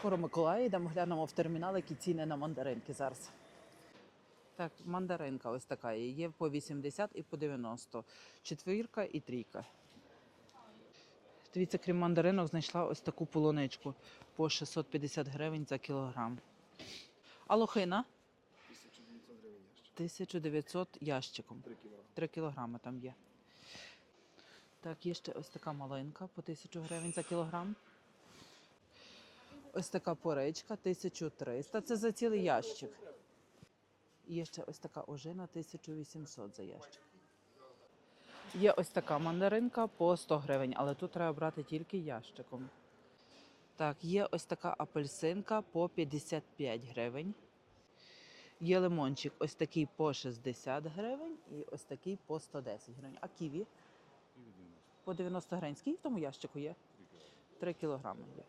Скоро Миколаїв, йдемо глянемо в термінал, які ціни на мандаринки зараз. Так, мандаринка ось така є. Є по 80 і по 90. Четвірка і трійка. Дивіться, крім мандаринок, знайшла ось таку полуничку по 650 гривень за кілограм. А лохина? 1900 гривень ящик. 1900 ящиком. 3 кіло. 3 кілограми там є. Так, є ще ось така малинка по 1000 гривень за кілограм. Ось така поричка 1300. Це за цілий ящик. І ще ось така ожина 1800 за ящик. Є ось така мандаринка по 100 гривень, але тут треба брати тільки ящиком. Так, є ось така апельсинка по 55 гривень. Є лимончик ось такий по 60 гривень і ось такий по 110 гривень. А ківі? По 90 гривень. Скільки в тому ящику є? 3 кілограми є.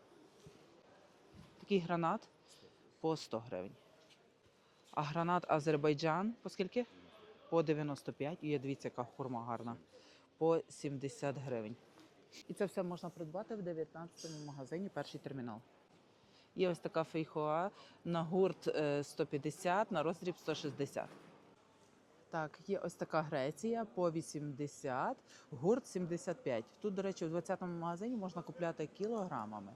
Такий гранат по 100 гривень. А гранат Азербайджан по скільки? По 95. І є, дивіться, яка хурма гарна. По 70 гривень. І це все можна придбати в 19-му магазині перший термінал. Є ось така фейхоа на гурт е, 150, на роздріб 160. Так, є ось така Греція по 80, гурт 75. Тут, до речі, в 20-му магазині можна купляти кілограмами.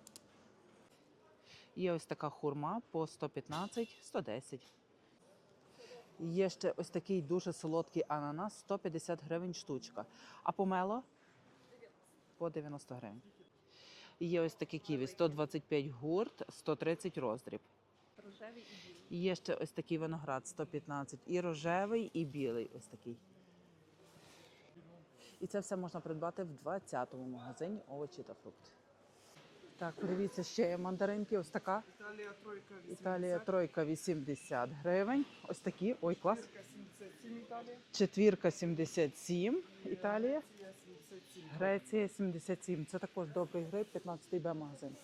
Є ось така хурма по 115, 110. Є ще ось такий дуже солодкий ананас 150 гривень штучка. А помело? По 90 гривень. Є ось такі ківі 125 гурт, 130 роздріб. Рожевий і білий. Є ще ось такий виноград 115, і рожевий, і білий ось такий. І це все можна придбати в 20-му магазині овочі та фрукти. Так, подивіться, ще є мандаринки. Ось така. Італія тройка 80. Італія тройка 80 гривень. Ось такі. Ой, клас. Четвірка 77 Італія. Четвірка 77 Італія. Греція 77. Греція 77. Це також добрий гриб, 15 Б магазин.